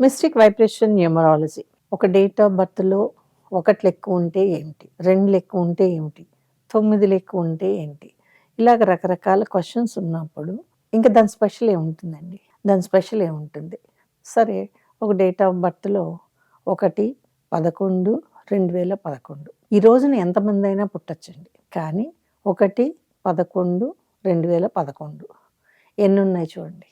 Mystic vibration numerology. ఒక date of బర్త్లో ఒకటి లెక్క ఉంటే ఏంటి? రెండు లెక్క ఉంటే ఏమిటి తొమ్మిది లెక్క ఉంటే ఏంటి? ఇలాగ రకరకాల క్వశ్చన్స్ ఉన్నప్పుడు ఇంకా దాని స్పెషల్ ఏముంటుందండి? దాని స్పెషల్ ఏముంటుంది? సరే ఒక డేట్ ఆఫ్ బర్త్లో ఒకటి పదకొండు రెండు వేల పదకొండు. ఈ రోజున ఎంతమంది అయినా పుట్టచ్చండి. కానీ ఒకటి పదకొండు రెండు వేల పదకొండు. ఎన్ని ఉన్నాయి చూడండి.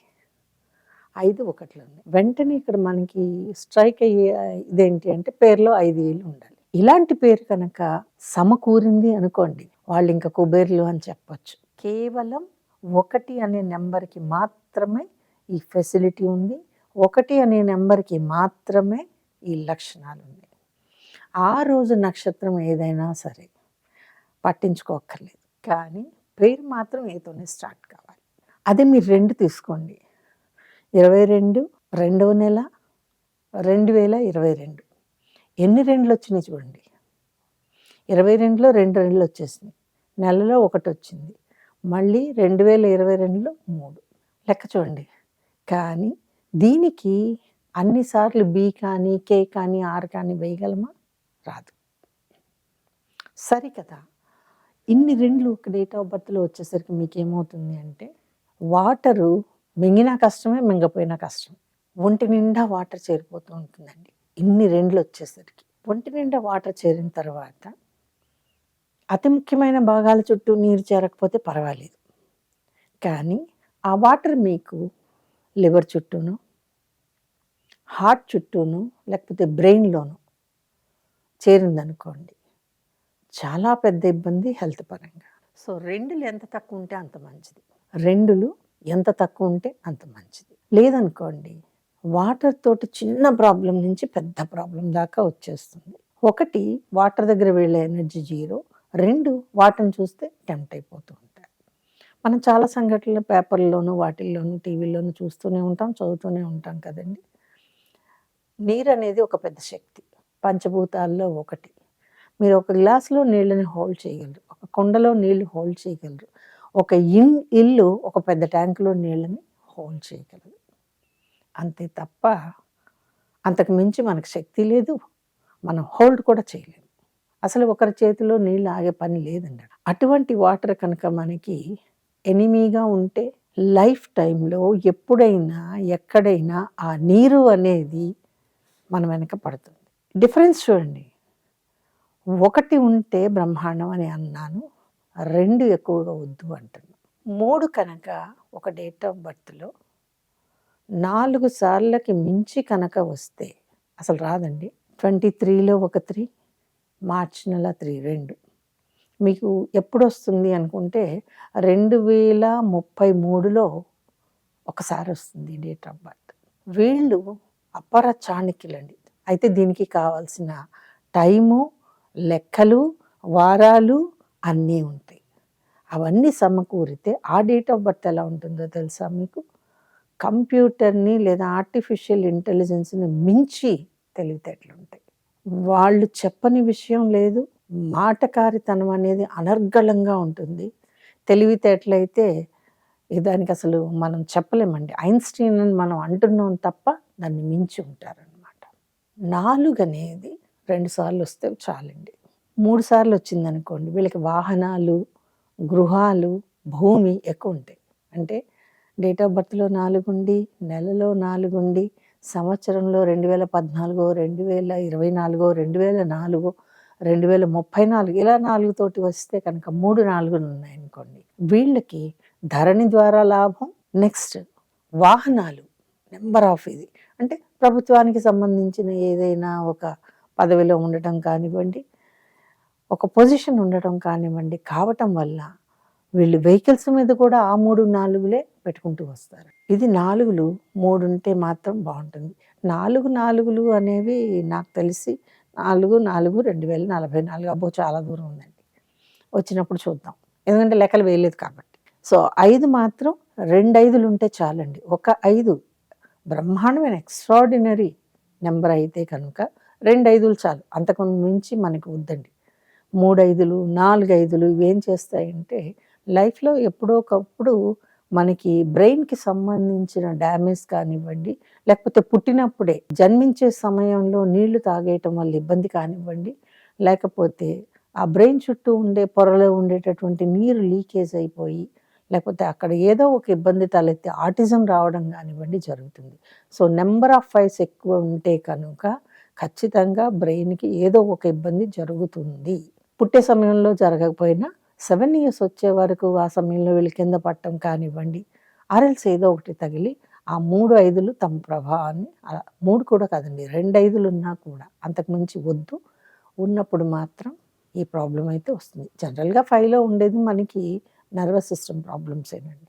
ఐదు ఒకట్లు ఉన్నాయి. వెంటనే ఇక్కడ మనకి స్ట్రైక్ అయ్యే ఇదేంటి అంటే పేరులో ఐదు ఏళ్ళు ఉండాలి. ఇలాంటి పేరు కనుక సమకూరింది అనుకోండి వాళ్ళు ఇంకా కుబేర్లు అని చెప్పచ్చు. కేవలం ఒకటి అనే నెంబర్కి మాత్రమే ఈ ఫెసిలిటీ ఉంది. ఒకటి అనే నెంబర్కి మాత్రమే ఈ లక్షణాలు ఉన్నాయి. ఆ రోజు నక్షత్రం ఏదైనా సరే పట్టించుకోక్కర్లేదు. కానీ పేరు మాత్రం ఏతోనే స్టార్ట్ కావాలి. అదే మీరు రెండు తీసుకోండి. ఇరవై రెండు రెండవ నెల రెండు వేల ఇరవై రెండు ఎన్ని రెండులు వచ్చినాయి చూడండి? ఇరవై రెండులో రెండు రెండులు వచ్చేసినాయి నెలలో ఒకటి వచ్చింది మళ్ళీ రెండు వేల ఇరవై రెండులో మూడు. లెక్క చూడండి. కానీ దీనికి అన్నిసార్లు బి కానీ కే కానీ ఆర్ కానీ వేయగలమా? రాదు. సరి కదా ఇన్ని రెండ్లు ఒక డేట్ ఆఫ్ బర్త్లో వచ్చేసరికి మీకు ఏమవుతుంది అంటే వాటరు మింగినా కష్టమే మింగపోయినా కష్టం ఒంటి నిండా వాటర్ చేరిపోతూ ఉంటుందండి. ఇన్ని రెండ్లు వచ్చేసరికి. ఒంటి నిండా వాటర్ చేరిన తర్వాత అతి ముఖ్యమైన భాగాల చుట్టూ నీరు చేరకపోతే పర్వాలేదు. కానీ ఆ వాటర్ మీకు లివర్ చుట్టూను హార్ట్ చుట్టూను లేకపోతే బ్రెయిన్లోను చేరిందనుకోండి చాలా పెద్ద ఇబ్బంది హెల్త్ పరంగా. సో రెండులు ఎంత తక్కువ ఉంటే అంత మంచిది. రెండులు ఎంత తక్కువ ఉంటే అంత మంచిది. లేదనుకోండి వాటర్ తోటి చిన్న ప్రాబ్లం నుంచి పెద్ద ప్రాబ్లం దాకా వచ్చేస్తుంది. ఒకటి వాటర్ దగ్గర వెళ్ళే ఎనర్జీ జీరో. రెండు వాటర్ని చూస్తే టెంప్ట్ అయిపోతూ ఉంటారు మనం చాలా సంఘటనలు పేపర్లోను వాటిల్లోనూ టీవీలోనూ చూస్తూనే ఉంటాం చదువుతూనే ఉంటాం కదండి. నీరు అనేది ఒక పెద్ద శక్తి. పంచభూతాల్లో ఒకటి. మీరు ఒక గ్లాసులో నీళ్ళని హోల్డ్ చేయగలరు. ఒక కుండలో నీళ్ళు హోల్డ్ చేయగలరు. ఒక ఇన్ ఇల్లు ఒక పెద్ద ట్యాంకులో నీళ్ళని హోల్డ్ చేయగలదు. అంతే తప్ప అంతకు మించి మనకు శక్తి లేదు మనం హోల్డ్ కూడా చేయలేము. అసలు ఒకరి చేతిలో నీళ్ళు ఆగే పని లేదండి అటువంటి వాటర్ కనుక మనకి ఎనిమీగా ఉంటే లైఫ్ టైంలో ఎప్పుడైనా ఎక్కడైనా ఆ నీరు అనేది మన వెనక పడుతుంది. డిఫరెన్స్ చూడండి. ఒకటి ఉంటే బ్రహ్మాండం అని అన్నాను రెండు ఎక్కువగా వద్దు అంటున్నాను మూడు కనుక ఒక డేట్ ఆఫ్ బర్త్లో నాలుగు సార్లకి మించి కనుక వస్తే అసలు రాదండి. ట్వంటీ త్రీలో ఒక త్రీ మార్చ్ నెల త్రీ రెండు. మీకు ఎప్పుడు వస్తుంది అనుకుంటే రెండు వేల ముప్పై మూడులో ఒకసారి వస్తుంది డేట్ ఆఫ్ బర్త్. వీళ్ళు అపర చాణక్యులండి. అయితే దీనికి కావాల్సిన టైము లెక్కలు వారాలు అన్నీ ఉంటాయి. అవన్నీ సమకూరితే ఆ డేట్ ఆఫ్ బర్త్ ఎలా ఉంటుందో తెలుసా మీకు? కంప్యూటర్ని లేదా ఆర్టిఫిషియల్ ఇంటెలిజెన్స్ని మించి తెలివితేటలు ఉంటాయి వాళ్ళు చెప్పని విషయం లేదు మాటకారితనం అనేది అనర్గళంగా ఉంటుంది. తెలివితేటలైతే దానికి అసలు మనం చెప్పలేమండి. ఐన్స్టీన్ అని మనం అంటున్నాం తప్ప దాన్ని మించి ఉంటారనమాట నాలుగు అనేది రెండుసార్లు వస్తే చాలండి. మూడు సార్లు వచ్చిందనుకోండి వీళ్ళకి వాహనాలు గృహాలు భూమి ఎక్కువ ఉంటాయి అంటే డేట్ ఆఫ్ బర్త్లో నాలుగుండి నెలలో నాలుగుండి సంవత్సరంలో రెండు వేల పద్నాలుగో రెండు వేల ఇరవై నాలుగో రెండు వేల నాలుగో రెండు వేల ముప్పై నాలుగు ఇలా నాలుగుతోటి వస్తే కనుక మూడు నాలుగులు ఉన్నాయనుకోండి వీళ్ళకి ధరణి ద్వారా లాభం నెక్స్ట్ వాహనాలు నెంబర్ ఆఫ్ ఇది. అంటే ప్రభుత్వానికి సంబంధించిన ఏదైనా ఒక పదవిలో ఉండటం కానివ్వండి ఒక పొజిషన్ ఉండటం కానివ్వండి కావటం వల్ల వీళ్ళు వెహికల్స్ మీద కూడా ఆ మూడు నాలుగులే పెట్టుకుంటూ వస్తారు. ఇది నాలుగులు మూడు ఉంటే మాత్రం బాగుంటుంది. నాలుగు నాలుగులు అనేవి నాకు తెలిసి నాలుగు నాలుగు రెండు వేల నలభై నాలుగు అబ్బో చాలా దూరం ఉందండి. వచ్చినప్పుడు చూద్దాం. ఎందుకంటే లెక్కలు వేయలేదు కాబట్టి. సో ఐదు మాత్రం రెండు ఐదులు ఉంటే చాలండి. ఒక ఐదు బ్రహ్మాండమైన ఎక్స్ట్రాడినరీ నెంబర్ అయితే కనుక రెండు ఐదులు చాలు. అంతకు మించి మనకి వద్దండి. మూడు ఐదులు నాలుగు ఐదులు ఇవేం చేస్తాయంటే లైఫ్లో ఎప్పుడో ఒకప్పుడు మనకి బ్రెయిన్కి సంబంధించిన డ్యామేజ్ కానివ్వండి లేకపోతే పుట్టినప్పుడే జన్మించే సమయంలో నీళ్ళు తాగేయటం వల్ల ఇబ్బంది కానివ్వండి లేకపోతే ఆ బ్రెయిన్ చుట్టూ ఉండే పొరలో ఉండేటటువంటి నీరు లీకేజ్ అయిపోయి లేకపోతే అక్కడ ఏదో ఒక ఇబ్బంది తలెత్తి ఆటిజం రావడం కానివ్వండి జరుగుతుంది. సో నెంబర్ ఆఫ్ ఫైల్స్ ఎక్కువ ఉంటే కనుక ఖచ్చితంగా బ్రెయిన్కి ఏదో ఒక ఇబ్బంది జరుగుతుంది. పుట్టే సమయంలో జరగకపోయినా సెవెన్ ఇయర్స్ వచ్చే వరకు ఆ సమయంలో వీళ్ళు కింద పట్టడం కానివ్వండి ఆర్ఎల్స్ ఏదో ఒకటి తగిలి ఆ మూడు ఐదులు తమ ప్రభావాన్ని అలా- మూడు కూడా కాదండి రెండు ఐదులు ఉన్నా కూడా అంతకుమించి వద్దు. ఉన్నప్పుడు మాత్రం ఈ ప్రాబ్లం అయితే వస్తుంది. జనరల్గా ఫైవ్లో ఉండేది మనకి నర్వస్ సిస్టమ్ ప్రాబ్లమ్స్ ఏనండి.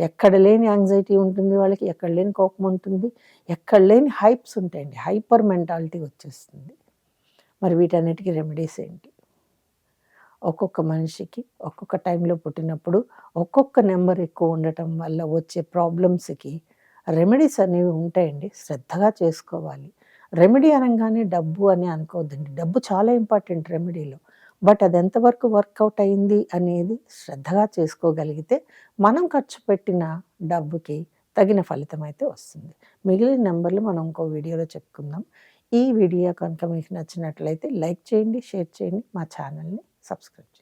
ఎక్కడ లేని యాంగ్జైటీ ఉంటుంది వాళ్ళకి ఎక్కడ లేని కోపం ఉంటుంది ఎక్కడ లేని హైప్స్ ఉంటాయండి. హైపర్ మెంటాలిటీ వచ్చేస్తుంది. మరి వీటన్నిటికీ రెమెడీస్ ఏంటి? ఒక్కొక్క మనిషికి ఒక్కొక్క టైంలో పుట్టినప్పుడు ఒక్కొక్క నెంబర్ ఎక్కువ ఉండటం వల్ల వచ్చే ప్రాబ్లమ్స్కి రెమెడీస్ అనేవి ఉంటాయండి. శ్రద్ధగా చేసుకోవాలి. రెమెడీ అనగానే డబ్బు అని అనుకోవద్దండి. డబ్బు చాలా ఇంపార్టెంట్ రెమెడీలో. బట్ అది ఎంతవరకు వర్కౌట్ అయింది అనేది శ్రద్ధగా చేసుకోగలిగితే మనం ఖర్చు పెట్టిన డబ్బుకి తగిన ఫలితం అయితే వస్తుంది. మిగిలిన నెంబర్లు మనం ఇంకో వీడియోలో చెప్పుకుందాం. ఈ వీడియో కనుక మీకు నచ్చినట్లయితే లైక్ చేయండి షేర్ చేయండి మా ఛానల్ని सब्सक्राइब।